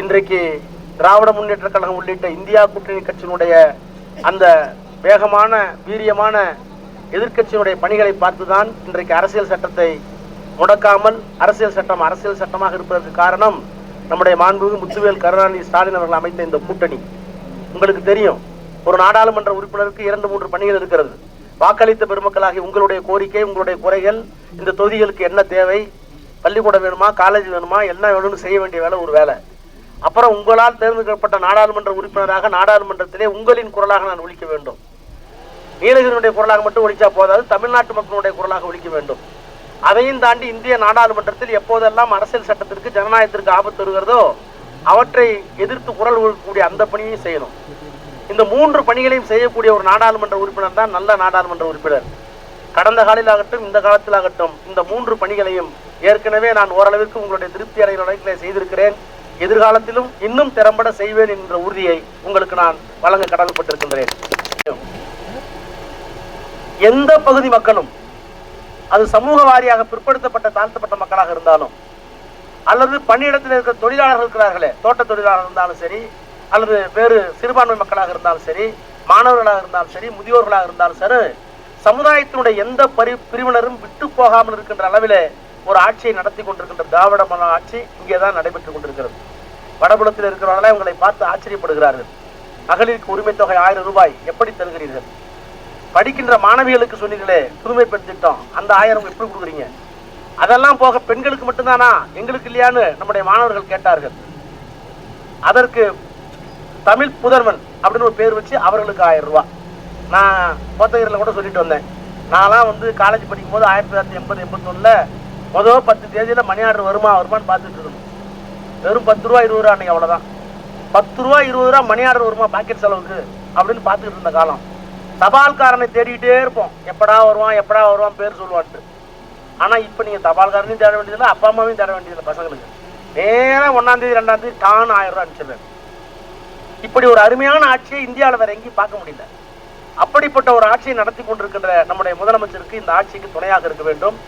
இன்றைக்கு திராவிட முன்னேற்ற கழகம் உள்ளிட்ட இந்தியா கூட்டணி கட்சியினுடைய அந்த வேகமான வீரியமான எதிர்க்கட்சியினுடைய பணிகளை பார்த்துதான் இன்றைக்கு அரசியல் சட்டத்தை முடக்காமல் அரசியல் சட்டம் அரசியல் சட்டமாக இருப்பதற்கு காரணம் நம்முடைய மாண்புமிகு முத்துவேல் கருணாநிதி ஸ்டாலின் அவர்கள் அமைத்த இந்த கூட்டணி. உங்களுக்கு தெரியும் ஒரு நாடாளுமன்ற உறுப்பினருக்கு இரண்டு மூன்று பணிகள் இருக்கிறது. வாக்களித்த பெருமக்களாகி உங்களுடைய கோரிக்கை உங்களுடைய குறைகள் இந்த தொகுதிகளுக்கு என்ன தேவை பள்ளிக்கூடம் வேணுமா காலேஜ் வேணுமா என்ன வேணும்னு செய்ய வேண்டிய வேலை ஒரு வேலை. அப்புறம் உங்களால் தேர்ந்தெடுக்கப்பட்ட நாடாளுமன்ற உறுப்பினராக நாடாளுமன்றத்திலே உங்களின் குரலாக நான் ஒழிக்க வேண்டும். நீலகிரியினுடைய குரலாக மட்டும் ஒழிச்சா போதாது தமிழ்நாட்டு மக்களுடைய குரலாக ஒழிக்க வேண்டும். அதையும் தாண்டி இந்திய நாடாளுமன்றத்தில் எப்போதெல்லாம் அரசியல் சட்டத்திற்கு ஜனநாயகத்திற்கு ஆபத்து வருகிறதோ அவற்றை எதிர்த்து குரல் கொடுக்கக்கூடிய அந்த பணியையும் செய்யணும். இந்த மூன்று பணிகளையும் செய்யக்கூடிய ஒரு நாடாளுமன்ற உறுப்பினர் தான் நல்ல நாடாளுமன்ற உறுப்பினர். கடந்த காலிலாகட்டும் இந்த காலத்திலாகட்டும் இந்த மூன்று பணிகளையும் ஏற்கனவே நான் ஓரளவிற்கு உங்களுடைய திருப்தி அடைகிற செய்திருக்கிறேன். எதிர்காலத்திலும் இன்னும் திறம்பட செய்வேன் என்ற உறுதியை உங்களுக்கு நான் வழங்க கடமைப்பட்டிருக்கின்றேன். எந்த பகுதி மக்களும் அது சமூக வாரியாக பிற்படுத்தப்பட்ட தாழ்த்தப்பட்ட மக்களாக இருந்தாலும் அல்லது பணியிடத்தில் இருக்கிற தொழிலாளர்கள் இருக்கிறார்களே தோட்ட தொழிலாளர் இருந்தாலும் சரி அல்லது வேறு சிறுபான்மை மக்களாக இருந்தாலும் சரி மாணவர்களாக இருந்தாலும் சரி முதியோர்களாக இருந்தாலும் சரி சமுதாயத்தினுடைய எந்த பரி பிரிவினரும் விட்டு போகாமல் இருக்கின்ற அளவிலே ஒரு ஆட்சியை நடத்தி கொண்டிருக்கின்ற திராவிட மன ஆட்சி இங்கே தான் நடைபெற்றுக் கொண்டிருக்கிறது. வடபுலத்தில் இருக்கிறவர்களே உங்களை பார்த்து ஆச்சரியப்படுகிறார்கள். மகளிருக்கு உரிமை தொகை ஆயிரம் ரூபாய் எப்படி தருகிறீர்கள்? படிக்கின்ற மாணவிகளுக்கு சொன்னீங்களே புதுமை பெண் திட்டம் அந்த ஆயிரம் எப்படி கொடுக்குறீங்க? அதெல்லாம் போக பெண்களுக்கு மட்டும்தானா? எங்களுக்கு இல்லையான்னு நம்முடைய மாணவர்கள் கேட்டார்கள். அதற்கு தமிழ் புதர்வன் அப்படின்னு ஒரு பேர் வச்சு அவர்களுக்கு ஆயிரம் ரூபாய் நான் கோத்தகிரியில் கூட சொல்லிட்டு வந்தேன். நான்லாம் வந்து காலேஜ் படிக்கும் போது ஆயிரத்தி தொள்ளாயிரத்தி எண்பது எண்பத்தொன்னில் மொதல் பத்து தேதியில் மணி ஆர்டர் வருமா வருமான்னு பார்த்துட்டு இருக்கணும். வெறும் பத்து ரூபா இருபது ரூபா அன்னைக்கு அவ்வளோதான் பத்து ரூபா இருபது ரூபா மணி ஆர்டர் வருமா பாக்கெட் செலவுக்கு? அப்படின்னு பார்த்துக்கிட்டு இருந்த காலம். தபால்காரனை தேடிக்கிட்டே இருப்போம். எப்படா வருவான் எப்படா வருவான் பேர் சொல்லுவான்ட்டு. ஆனால் இப்போ நீங்கள் தபால்காரனையும் தேட வேண்டியதில்லை அப்பா அம்மாவையும் தேட வேண்டியதில்லை பசங்களுக்கு. நேராக ஒன்றாந்தேதி ரெண்டாந்தேதி டான் ஆயிரம் ரூபா அனுப்பிச்சிடுறேன். இப்படி ஒரு அருமையான ஆட்சியை இந்தியாவில் வேற எங்கேயும் பார்க்க முடியல. அப்படிப்பட்ட ஒரு ஆட்சியை நடத்தி கொண்டிருக்கின்ற நம்முடைய முதலமைச்சருக்கு இந்த ஆட்சிக்கு துணையாக இருக்க வேண்டும்.